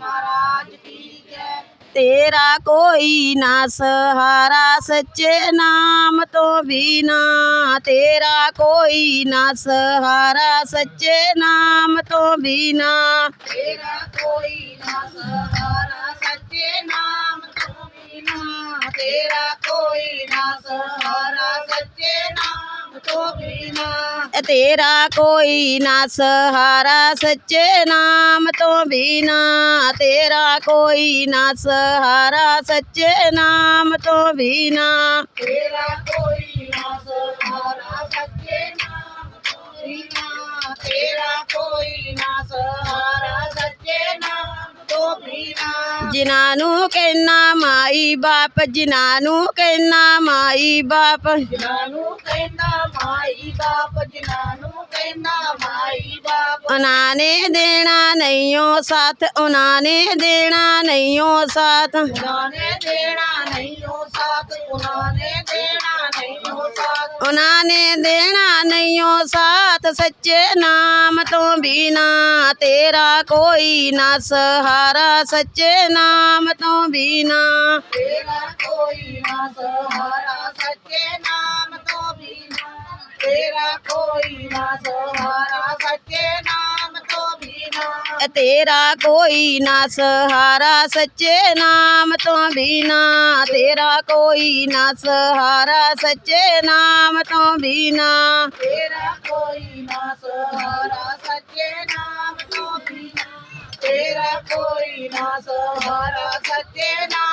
महाराज की जय तेरा कोई ना सहारा, सच्चे नाम तो बिना तेरा कोई ना सहारा, सच्चे नाम तो बिना तेरा कोई ना सहारा, सच्चे नाम तो बिना तेरा कोई ना सहारा, सच्चे नाम ਤੇਰਾ ਕੋਈ ਨਾ ਸਹਾਰਾ ਸੱਚੇ ਨਾਮ ਤੋਂ ਬਿਨਾ। ਤੇਰਾ ਕੋਈ ਨਾ ਸਹਾਰਾ ਸੱਚੇ ਨਾਮ ਤੋਂ ਬਿਨਾ। ਤੇਰਾ ਕੋਈ ਨਾ ਨੂੰ ਕਹਿਣਾ ਮਾਈ ਬਾਪ ਜਿਨ੍ਹਾਂ ਨੂੰ ਕਹਿਣਾ ਮਾਈ ਬਾਪ। ਜਿਨ੍ਹਾਂ ਨੂੰ ਕਹਿਣਾ उन्होंने देना नहीं हो साथ उन्होंने देना नहीं हो साथ उन्होंने देना नहीं हो साथ देना नहीं हो साथ सच्चे नाम तो बिना तेरा कोई ना सहारा सच्चे नाम तो बिना तेरा कोई ना सहारा सच्चे नाम तो बिना तेरा कोई ना सहारा सच्चे नाम तो बिना तेरा कोई ना सहारा सच्चे नाम तो बिना तेरा कोई ना सहारा सच्चे नाम तो बिना तेरा कोई ना सहारा सच्चे नाम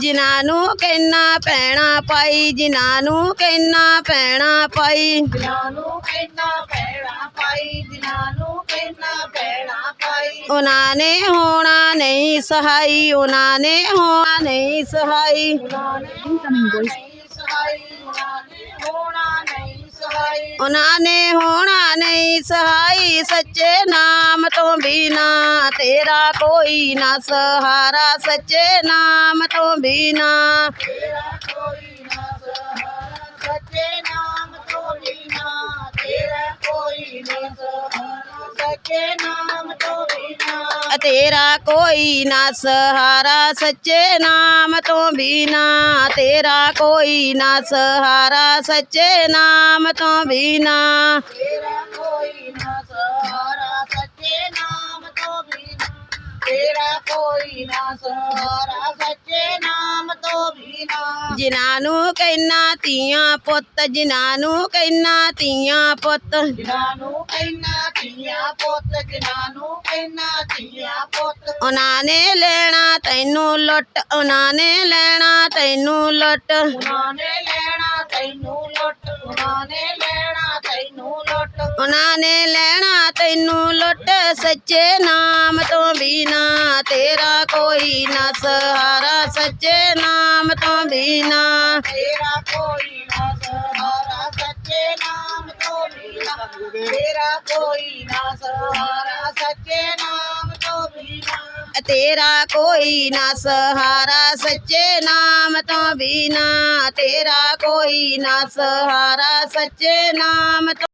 ਜਿਨ੍ਹਾਂ ਨੂੰ ਕਹਿਣਾ ਪੈਣਾ ਪਾਈ ਜਿਨ੍ਹਾਂ ਨੂੰ ਕਹਿਣਾ ਪੈਣਾ ਪਾਈ ਜਿਨ੍ਹਾਂ ਨੂੰ ਕਹਿਣਾ ਪੈਣਾ ਪਾਈ ਜਿਨ੍ਹਾਂ ਨੂੰ ਕਹਿਣਾ ਪੈਣਾ ਪਾਈ ਉਹਨਾਂ ਨੇ ਹੋਣਾ ਨਹੀਂ ਸਹਾਈ ਉਹਨਾਂ ਨੇ ਹੋਣਾ ਨਹੀਂ ਸਹਾਈ। ਉਹਨਾਂ ਨੇ ਨਹੀਂ ਸਹਾਈ ਉਹਨਾਂ ਨੇ ਹੋਣਾ ਉਹਨਾਂ ਨੇ ਹੋਣਾ ਨਹੀਂ ਸਹਾਈ ਸੱਚੇ ਨਾਮ ਤੋਂ ਬਿਨਾ ਤੇਰਾ ਕੋਈ ਨਾ ਸਹਾਰਾ ਸੱਚੇ ਨਾਮ ਤੋਂ ਬਿਨਾ ਤੇਰਾ ਕੋਈ ਨਾ ਸਹਾਰਾ ਸੱਚੇ ਨਾਮ ਤੋਂ ਬਿਨਾ ਤੇਰਾ ਕੋਈ ਨਾ ਸਹਾਰਾ, ਸੱਚੇ ਨਾਮ ਤੋਂ ਬਿਨਾ। ਤੇਰਾ ਕੋਈ ਨਾ ਸਹਾਰਾ, ਸੱਚੇ ਨਾਮ ਤੋਂ ਬਿਨਾ। जिनानु कहना तिया पुत जिनानु कहना तिया पुत उन्होंने लेना तेनू लुट उन्होंने लेना तेनू लुट उन्होंने लेना तेनू लुट सच्चे नाम तो बिना बिना तेरा कोई न सहारा सच्चे नाम तो बिना तेरा कोई न सहारा सच्चे नाम तो बिना तेरा कोई न सहारा सच्चे नाम तो बिना तेरा कोई न सहारा सच्चे नाम तो बिना तेरा कोई न सहारा सच्चे नाम तो